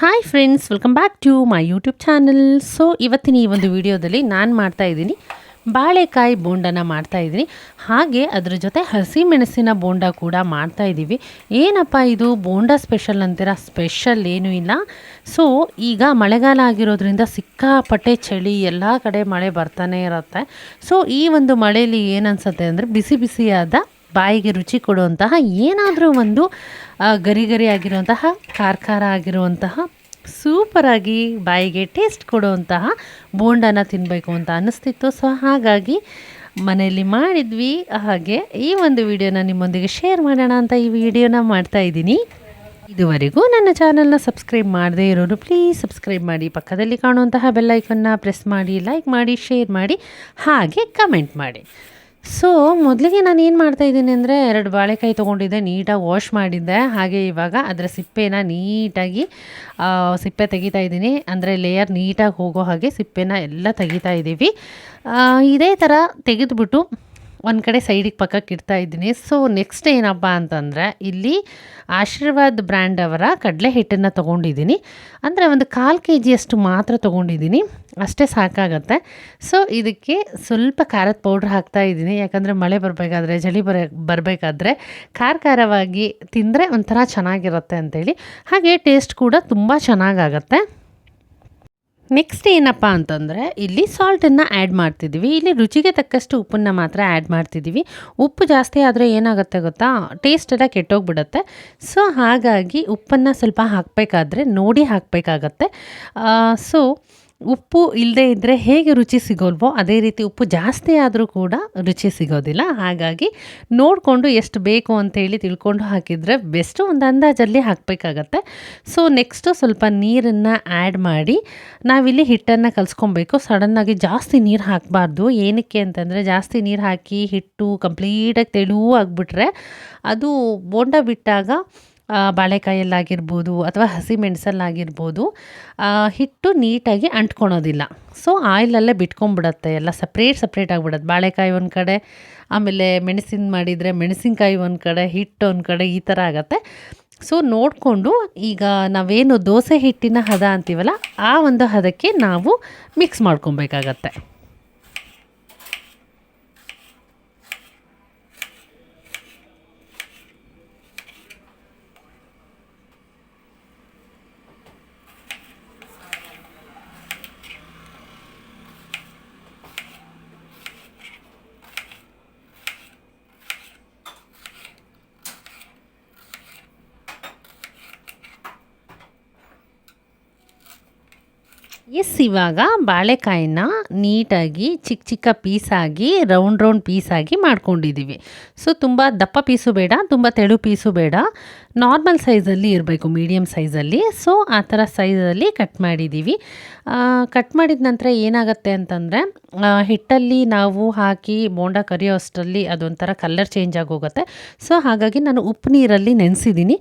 Hi friends welcome back to my YouTube channel so ಇವತ್ತಿನ ಈ ಒಂದು ವಿಡಿಯೋದಲ್ಲಿ ನಾನು ಮಾಡ್ತಾ ಇದ್ದೀನಿ. ಬಾಳೆಕಾಯಿ ಬೋಂಡನ ಮಾಡ್ತಾ ಇದ್ದೀನಿ. ಹಾಗೆ ಅದ್ರ ಜೊತೆ ಹಸಿಮೆಣಸಿನ ಬೋಂಡ ಕೂಡ ಮಾಡ್ತಾ ಇದ್ದೀವಿ. ಏನಪ್ಪ ಇದು? ಬೋಂಡ ಸ್ಪೆಷಲ್ ಅಂತೀರ? ಸ್ಪೆಷಲ್ ಏನೂ ಇಲ್ಲ. ಸೊ ಈಗ ಮಳೆಗಾಲ ಆಗಿರೋದ್ರಿಂದ ಸಿಕ್ಕಾಪಟ್ಟೆ ಚಳಿ, ಎಲ್ಲ ಕಡೆ ಮಳೆ ಬರ್ತಾನೆ ಇರುತ್ತೆ. ಸೊ ಈ ಒಂದು ಮಳೆಯಲ್ಲಿ ಏನನ್ಸುತ್ತೆ ಅಂದರೆ ಬಿಸಿ ಬಿಸಿಯಾದ ಬಾಯಿಗೆ ರುಚಿ ಕೊಡುವಂತಹ ಏನಾದರೂ ಒಂದು ಗರಿ ಗರಿ ಆಗಿರುವಂತಹ ಖಾರ ಆಗಿರುವಂತಹ ಸೂಪರಾಗಿ ಬಾಯಿಗೆ ಟೇಸ್ಟ್ ಕೊಡುವಂತಹ ಬೋಂಡನ ತಿನ್ನಬೇಕು ಅಂತ ಅನ್ನಿಸ್ತಿತ್ತು ಸೊ ಹಾಗಾಗಿ ಮನೆಯಲ್ಲಿ ಮಾಡಿದ್ವಿ. ಹಾಗೆ ಈ ಒಂದು ವಿಡಿಯೋನ ನಿಮ್ಮೊಂದಿಗೆ ಶೇರ್ ಮಾಡೋಣ ಅಂತ ಈ ವಿಡಿಯೋನ ಮಾಡ್ತಾ ಇದ್ದೀನಿ. ಇದುವರೆಗೂ ನನ್ನ ಚಾನಲ್ನ ಸಬ್ಸ್ಕ್ರೈಬ್ ಮಾಡದೇ ಇರೋರು ಪ್ಲೀಸ್ ಸಬ್ಸ್ಕ್ರೈಬ್ ಮಾಡಿ, ಪಕ್ಕದಲ್ಲಿ ಕಾಣುವಂತಹ ಬೆಲ್ಲೈಕನ್ನ ಪ್ರೆಸ್ ಮಾಡಿ ಲೈಕ್ ಮಾಡಿ ಶೇರ್ ಮಾಡಿ, ಹಾಗೆ ಕಮೆಂಟ್ ಮಾಡಿ. ಸೊ ಮೊದಲಿಗೆ ನಾನು ಏನು ಮಾಡ್ತಾ ಇದ್ದೀನಿ ಅಂದರೆ ಎರಡು ಬಾಳೆಕಾಯಿ ತೊಗೊಂಡಿದ್ದೆ, ನೀಟಾಗಿ ವಾಶ್ ಮಾಡಿದ್ದೆ. ಹಾಗೆ ಇವಾಗ ಅದರ ಸಿಪ್ಪೆನ ನೀಟಾಗಿ ಸಿಪ್ಪೆ ತೆಗಿತಾ ಇದ್ದೀನಿ. ಅಂದರೆ ಲೇಯರ್ ನೀಟಾಗಿ ಹೋಗೋ ಹಾಗೆ ಸಿಪ್ಪೆನ ಎಲ್ಲ ತೆಗಿತಾ ಇದ್ದೀವಿ ಇದೇ ಥರ ತೆಗೆದುಬಿಟ್ಟು ಒಂದು ಕಡೆ ಸೈಡಿಗೆ ಪಕ್ಕಕ್ಕೆ ಇಡ್ತಾ ಇದ್ದೀನಿ. ಸೊ ನೆಕ್ಸ್ಟ್ ಏನಪ್ಪ ಅಂತಂದರೆ, ಇಲ್ಲಿ ಆಶೀರ್ವಾದ್ ಬ್ರ್ಯಾಂಡ್ ಅವರ ಕಡಲೆ ಹಿಟ್ಟನ್ನು ತೊಗೊಂಡಿದ್ದೀನಿ. ಅಂದರೆ ಒಂದು ಕಾಲು ಕೆ ಜಿಯಷ್ಟು ಮಾತ್ರ ತೊಗೊಂಡಿದ್ದೀನಿ. ಅಷ್ಟೇ ಸಾಕಾಗತ್ತೆ. ಸೊ ಇದಕ್ಕೆ ಸ್ವಲ್ಪ ಖಾರದ ಪೌಡ್ರ್ ಹಾಕ್ತಾ ಇದ್ದೀನಿ. ಯಾಕಂದರೆ ಮಳೆ ಬರಬೇಕಾದ್ರೆ, ಚಳಿ ಬರ, ಬರಬೇಕಾದ್ರೆ ಖಾರ ಖಾರವಾಗಿ ತಿಂದರೆ ಒಂಥರ ಚೆನ್ನಾಗಿರುತ್ತೆ ಅಂತೇಳಿ. ಹಾಗೆ ಟೇಸ್ಟ್ ಕೂಡ ತುಂಬ ಚೆನ್ನಾಗಾಗತ್ತೆ. ನೆಕ್ಸ್ಟ್ ಏನಪ್ಪ ಅಂತಂದರೆ, ಇಲ್ಲಿ ಸಾಲ್ಟನ್ನು ಆ್ಯಡ್ ಮಾಡ್ತಿದ್ದೀವಿ. ಇಲ್ಲಿ ರುಚಿಗೆ ತಕ್ಕಷ್ಟು ಉಪ್ಪನ್ನು ಮಾತ್ರ ಆ್ಯಡ್ ಮಾಡ್ತಿದ್ದೀವಿ. ಉಪ್ಪು ಜಾಸ್ತಿ ಆದರೆ ಏನಾಗುತ್ತೆ ಗೊತ್ತಾ? ಟೇಸ್ಟ್ ಎಲ್ಲ ಕೆಟ್ಟೋಗ್ಬಿಡುತ್ತೆ. ಸೊ ಹಾಗಾಗಿ ಉಪ್ಪನ್ನು ಸ್ವಲ್ಪ ಹಾಕಬೇಕಾದ್ರೆ ನೋಡಿ ಹಾಕಬೇಕಾಗತ್ತೆ. ಸೊ ಉಪ್ಪು ಇಲ್ಲದೆ ಇದ್ದರೆ ಹೇಗೆ ರುಚಿ ಸಿಗೋಲ್ವೋ ಅದೇ ರೀತಿ ಉಪ್ಪು ಜಾಸ್ತಿ ಆದರೂ ಕೂಡ ರುಚಿ ಸಿಗೋದಿಲ್ಲ. ಹಾಗಾಗಿ ನೋಡಿಕೊಂಡು ಎಷ್ಟು ಬೇಕು ಅಂತೇಳಿ ತಿಳ್ಕೊಂಡು ಹಾಕಿದರೆ ಬೆಸ್ಟು ಒಂದು ಅಂದಾಜಲ್ಲಿ ಹಾಕಬೇಕಾಗತ್ತೆ. ಸೊ ನೆಕ್ಸ್ಟು ಸ್ವಲ್ಪ ನೀರನ್ನು ಆ್ಯಡ್ ಮಾಡಿ ನಾವಿಲ್ಲಿ ಹಿಟ್ಟನ್ನು ಕಲಿಸ್ಕೊಬೇಕು. ಸಡನ್ನಾಗಿ ಜಾಸ್ತಿ ನೀರು ಹಾಕಬಾರ್ದು. ಏನಕ್ಕೆ ಅಂತಂದರೆ ಜಾಸ್ತಿ ನೀರು ಹಾಕಿ ಹಿಟ್ಟು ಕಂಪ್ಲೀಟಾಗಿ ತೆಳುವು ಆಗಿಬಿಟ್ರೆ ಅದು ಬೋಂಡ ಬಿಟ್ಟಾಗ ಬಾಳೆಕಾಯಲ್ಲಾಗಿರ್ಬೋದು ಅಥವಾ ಹಸಿಮೆಣಸಲ್ಲಾಗಿರ್ಬೋದು ಹಿಟ್ಟು ನೀಟಾಗಿ ಅಂಟ್ಕೊಳೋದಿಲ್ಲ. ಸೊ ಆಯಿಲಲ್ಲೇ ಬಿಟ್ಕೊಂಡ್ಬಿಡತ್ತೆ ಎಲ್ಲ ಸಪ್ರೇಟ್ ಸಪ್ರೇಟ್ ಆಗಿಬಿಡತ್ತೆ. ಬಾಳೆಕಾಯಿ ಒಂದು ಕಡೆ, ಆಮೇಲೆ ಮೆಣಸಿನ ಮಾಡಿದರೆ ಮೆಣಸಿನಕಾಯಿ ಒಂದು ಕಡೆ, ಹಿಟ್ಟು ಒಂದು ಕಡೆ, ಈ ಥರ ಆಗತ್ತೆ. ಸೊ ನೋಡಿಕೊಂಡು ಈಗ ನಾವೇನು ದೋಸೆ ಹಿಟ್ಟಿನ ಹದ ಅಂತೀವಲ್ಲ, ಆ ಒಂದು ಹದಕ್ಕೆ ನಾವು ಮಿಕ್ಸ್ ಮಾಡ್ಕೊಬೇಕಾಗತ್ತೆ. ಎಸ್, ಇವಾಗ ಬಾಳೆಕಾಯಿನ ನೀಟಾಗಿ ಚಿಕ್ಕ ಚಿಕ್ಕ ಪೀಸಾಗಿ, ರೌಂಡ್ ರೌಂಡ್ ಪೀಸಾಗಿ ಮಾಡ್ಕೊಂಡಿದ್ದೀವಿ ಸೊ ತುಂಬ ದಪ್ಪ ಪೀಸು ಬೇಡ, ತುಂಬ ತೆಳು ಪೀಸು ಬೇಡ. ನಾರ್ಮಲ್ ಸೈಜಲ್ಲಿ ಇರಬೇಕು ಮೀಡಿಯಮ್ ಸೈಜಲ್ಲಿ. ಸೊ ಆ ಥರ ಸೈಜಲ್ಲಿ ಕಟ್ ಮಾಡಿದ್ದೀವಿ ಕಟ್ ಮಾಡಿದ ನಂತರ ಏನಾಗುತ್ತೆ ಅಂತಂದರೆ ಹಿಟ್ಟಲ್ಲಿ ನಾವು ಹಾಕಿ ಬೋಂಡ ಕರಿಯೋ ಅಷ್ಟರಲ್ಲಿ ಅದೊಂಥರ ಕಲರ್ ಚೇಂಜ್ ಆಗೋಗುತ್ತೆ. ಸೊ ಹಾಗಾಗಿ ನಾನು ಉಪ್ಪು ನೀರಲ್ಲಿ ನೆನೆಸಿದ್ದೀನಿ.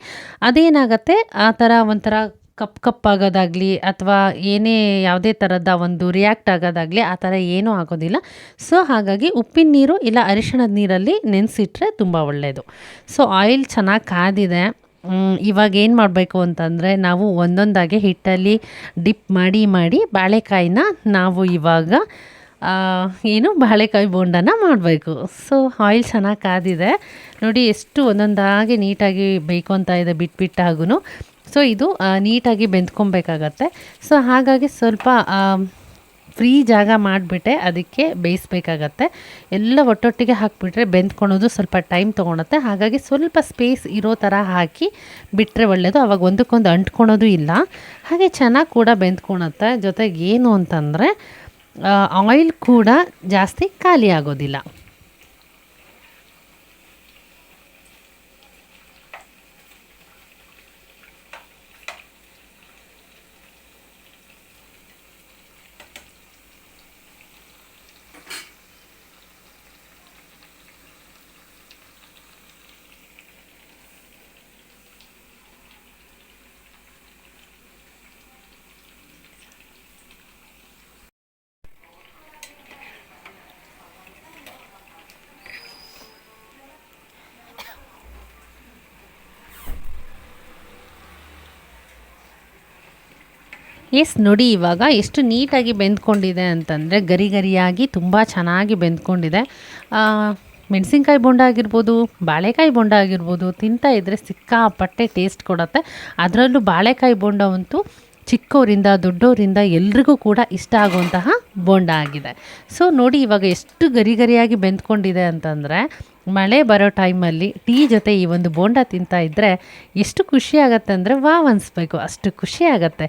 ಅದೇನಾಗುತ್ತೆ, ಆ ಥರ ಒಂಥರ ಕಪ್ ಕಪ್ ಆಗೋದಾಗಲಿ ಅಥವಾ ಏನೇ ಯಾವುದೇ ಥರದ ಒಂದು ರಿಯಾಕ್ಟ್ ಆಗೋದಾಗಲಿ ಆ ಥರ ಏನೂ ಆಗೋದಿಲ್ಲ. ಸೊ ಹಾಗಾಗಿ ಉಪ್ಪಿನ ನೀರು ಇಲ್ಲ ಅರಿಶಿಣದ ನೀರಲ್ಲಿ ನೆನೆಸಿಟ್ರೆ ತುಂಬ ಒಳ್ಳೆಯದು ಸೊ ಆಯಿಲ್ ಚೆನ್ನಾಗಿ ಕಾದಿದೆ. ಇವಾಗ ಏನು ಮಾಡಬೇಕು ಅಂತಂದರೆ ನಾವು ಒಂದೊಂದಾಗಿ ಹಿಟ್ಟಲ್ಲಿ ಡಿಪ್ ಮಾಡಿ ಮಾಡಿ ಬಾಳೆಕಾಯಿನ ನಾವು ಇವಾಗ ಏನು ಬಾಳೆಕಾಯಿ ಬೋಂಡನ ಮಾಡಬೇಕು. ಸೊ ಆಯಿಲ್ ಚೆನ್ನಾಗಿ ಕಾದಿದೆ. ನೋಡಿ ಎಷ್ಟು ಒಂದೊಂದಾಗಿ ನೀಟಾಗಿ ಬೇಯ್ಕೊತಾ ಇದೆ ಬಿಟ್ಟು ಬಿಟ್ಟಾಗೂ ಸೊ ಇದು ನೀಟಾಗಿ ಬೆಂದ್ಕೊಬೇಕಾಗತ್ತೆ. ಸೊ ಹಾಗಾಗಿ ಸ್ವಲ್ಪ ಫ್ರೀ ಜಾಗ ಮಾಡಿಬಿಟ್ಟೆ, ಅದಕ್ಕೆ ಬೇಯಿಸ್ಬೇಕಾಗತ್ತೆ. ಎಲ್ಲ ಒಟ್ಟೊಟ್ಟಿಗೆ ಹಾಕಿಬಿಟ್ರೆ ಬೆಂದ್ಕೊಳೋದು ಸ್ವಲ್ಪ ಟೈಮ್ ತೊಗೊಳುತ್ತೆ. ಹಾಗಾಗಿ ಸ್ವಲ್ಪ ಸ್ಪೇಸ್ ಇರೋ ಥರ ಹಾಕಿ ಬಿಟ್ಟರೆ ಒಳ್ಳೆಯದು ಅವಾಗ ಒಂದಕ್ಕೊಂದು ಅಂಟ್ಕೊಳೋದು ಇಲ್ಲ. ಹಾಗೆ ಚೆನ್ನಾಗಿ ಕೂಡ ಬೆಂದ್ಕೊಳತ್ತೆ. ಜೊತೆಗೆ ಏನು ಅಂತಂದರೆ ಆಯಿಲ್ ಕೂಡ ಜಾಸ್ತಿ ಖಾಲಿ ಆಗೋದಿಲ್ಲ. ಎಸ್, ನೋಡಿ, ಇವಾಗ ಎಷ್ಟು ನೀಟಾಗಿ ಬೆಂದ್ಕೊಂಡಿದೆ ಅಂತಂದರೆ ಗರಿ ಗರಿಯಾಗಿ ತುಂಬ ಚೆನ್ನಾಗಿ ಬೆಂದ್ಕೊಂಡಿದೆ. ಮೆಣಸಿನ್ಕಾಯಿ ಬೊಂಡ ಆಗಿರ್ಬೋದು, ಬಾಳೆಕಾಯಿ ಬೊಂಡ ಆಗಿರ್ಬೋದು, ತಿಂತಾ ಇದ್ದರೆ ಸಿಕ್ಕಾಪಟ್ಟೆ ಟೇಸ್ಟ್ ಕೊಡುತ್ತೆ. ಅದರಲ್ಲೂ ಬಾಳೆಕಾಯಿ ಬೋಂಡವಂತೂ ಚಿಕ್ಕವರಿಂದ ದೊಡ್ಡವರಿಂದ ಎಲ್ರಿಗೂ ಕೂಡ ಇಷ್ಟ ಆಗುವಂತಹ ಬೋಂಡ ಆಗಿದೆ. ಸೊ ನೋಡಿ, ಇವಾಗ ಎಷ್ಟು ಗರಿ ಗರಿಯಾಗಿ ಬೆಂದ್ಕೊಂಡಿದೆ ಅಂತಂದರೆ, ಮಳೆ ಬರೋ ಟೈಮಲ್ಲಿ ಟೀ ಜೊತೆ ಈ ಒಂದು ಬೋಂಡ ತಿಂತಾ ಇದ್ದರೆ ಎಷ್ಟು ಖುಷಿ ಆಗತ್ತೆ ಅಂದರೆ ವಾ ಅನಿಸ್ಬೇಕು, ಅಷ್ಟು ಖುಷಿ ಆಗತ್ತೆ.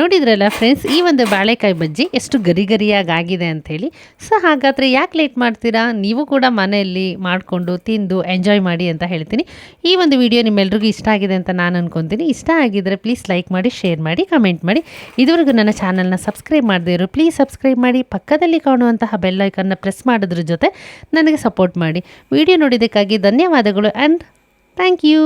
ನೋಡಿದ್ರಲ್ಲ ಫ್ರೆಂಡ್ಸ್ ಈ ಒಂದು ಬಾಳೆಕಾಯಿ ಬಜ್ಜಿ ಎಷ್ಟು ಗರಿ ಗರಿಯಾಗಿ ಆಗಿದೆ ಅಂಥೇಳಿ ಸೊ ಹಾಗಾದರೆ ಯಾಕೆ ಲೇಟ್ ಮಾಡ್ತೀರಾ? ನೀವು ಕೂಡ ಮನೆಯಲ್ಲಿ ಮಾಡಿಕೊಂಡು ತಿಂದು ಎಂಜಾಯ್ ಮಾಡಿ ಅಂತ ಹೇಳ್ತೀನಿ. ಈ ಒಂದು ವಿಡಿಯೋ ನಿಮ್ಮೆಲ್ರಿಗೂ ಇಷ್ಟ ಆಗಿದೆ ಅಂತ ನಾನು ಅನ್ಕೊತೀನಿ. ಇಷ್ಟ ಆಗಿದ್ದರೆ ಪ್ಲೀಸ್ ಲೈಕ್ ಮಾಡಿ ಶೇರ್ ಮಾಡಿ ಕಮೆಂಟ್ ಮಾಡಿ. ಇದುವರೆಗೂ ನನ್ನ ಚಾನಲ್ನ ಸಬ್ಸ್ಕ್ರೈಬ್ ಮಾಡದೇ ಇರೋ ಪ್ಲೀಸ್ ಸಬ್ಸ್ಕ್ರೈಬ್ ಮಾಡಿ. ಪಕ್ಕದಲ್ಲಿ ಕಾಣುವಂತಹ ಬೆಲ್ಲೈಕನ್ನ ಪ್ರೆಸ್ ಮಾಡೋದ್ರ ಜೊತೆ ನನಗೆ ಸಪೋರ್ಟ್ ಮಾಡಿ. ವಿಡಿಯೋ ನೋಡಿದ್ದಕ್ಕಾಗಿ ಧನ್ಯವಾದಗಳು ಆ್ಯಂಡ್ ಥ್ಯಾಂಕ್ ಯು